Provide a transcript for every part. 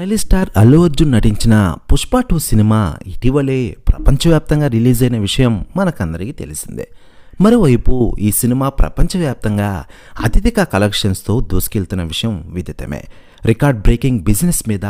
Stylish star Allu Arjun నటించిన Pushpa two cinema ఇటీవలే ప్రపంచవ్యాప్తంగా రిలీజ్ అయిన విషయం మనకందరికీ తెలిసిందే. మరోవైపు ఈ సినిమా ప్రపంచవ్యాప్తంగా అత్యధిక కలెక్షన్స్తో దూసుకెళ్తున్న విషయం విదితమే. రికార్డ్ బ్రేకింగ్ బిజినెస్ మీద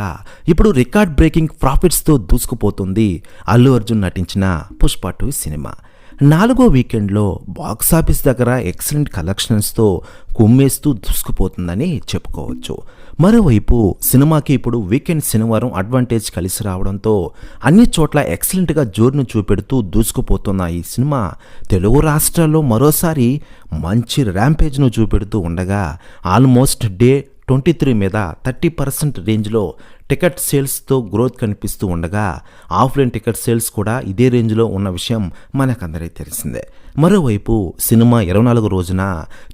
ఇప్పుడు రికార్డ్ బ్రేకింగ్ ప్రాఫిట్స్తో దూసుకుపోతుంది అల్లు అర్జున్ నటించిన పుష్ప టూ సినిమా. నాలుగో వీకెండ్లో బాక్సాఫీస్ దగ్గర ఎక్సలెంట్ కలెక్షన్స్తో కుమ్మేస్తూ దూసుకుపోతుందని చెప్పుకోవచ్చు. మరోవైపు సినిమాకి ఇప్పుడు వీకెండ్ శనివారం అడ్వాంటేజ్ కలిసి రావడంతో అన్ని చోట్ల ఎక్సలెంట్గా జోరును చూపెడుతూ దూసుకుపోతున్న ఈ సినిమా తెలుగు రాష్ట్రాల్లో మరోసారి మంచి ర్యాంపేజ్ను చూపెడుతూ ఉండగా ఆల్మోస్ట్ డే ట్వంటీ త్రీ మీద థర్టీ పర్సెంట్ రేంజ్లో టికెట్ సేల్స్తో గ్రోత్ కనిపిస్తూ ఉండగా ఆఫ్లైన్ టికెట్ సేల్స్ కూడా ఇదే రేంజ్లో ఉన్న విషయం మనకందరికీ తెలిసిందే. మరోవైపు సినిమా ఇరవై నాలుగు రోజున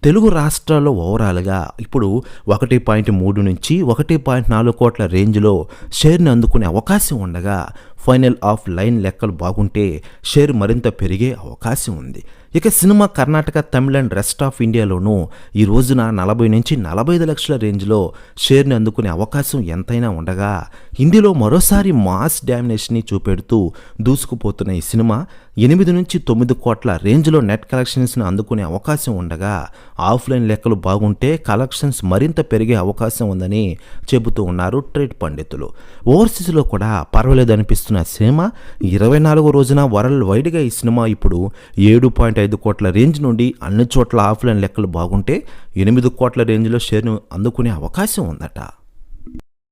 తెలుగు రాష్ట్రాల్లో ఓవరాల్గా ఇప్పుడు ఒకటి పాయింట్ మూడు నుంచి ఒకటి పాయింట్ నాలుగు కోట్ల రేంజ్లో షేర్ని అందుకునే అవకాశం ఉండగా ఫైనల్ ఆఫ్ లైన్ లెక్కలు బాగుంటే షేర్ మరింత పెరిగే అవకాశం ఉంది. ఇక cinema Karnataka Tamil and rest of ఇండియాలోనూ ఈ రోజున నలభై నుంచి నలభై ఐదు లక్షల రేంజ్లో షేర్ని అందుకునే అవకాశం ఎంతైనా ఉండగా హిందీలో మరోసారి మాస్ డామినేషన్ని చూపెడుతూ దూసుకుపోతున్న ఈ సినిమా ఎనిమిది నుంచి తొమ్మిది కోట్ల రేంజ్లో నెట్ కలెక్షన్స్ని అందుకునే అవకాశం ఉండగా ఆఫ్లైన్ లెక్కలు బాగుంటే కలెక్షన్స్ మరింత పెరిగే అవకాశం ఉందని చెబుతూ ఉన్నారు ట్రేడ్ పండితులు. ఓవర్సీస్లో కూడా పర్వాలేదు అనిపిస్తున్న సినిమా ఇరవై నాలుగో రోజున వరల్డ్ వైడ్గా ఈ సినిమా ఇప్పుడు ఏడు పాయింట్ ఐదు కోట్ల రేంజ్ నుండి అన్ని చోట్ల ఆఫ్లైన్ లెక్కలు బాగుంటే ఎనిమిది కోట్ల రేంజ్లో షేర్ను అందుకునే అవకాశం ఉందట.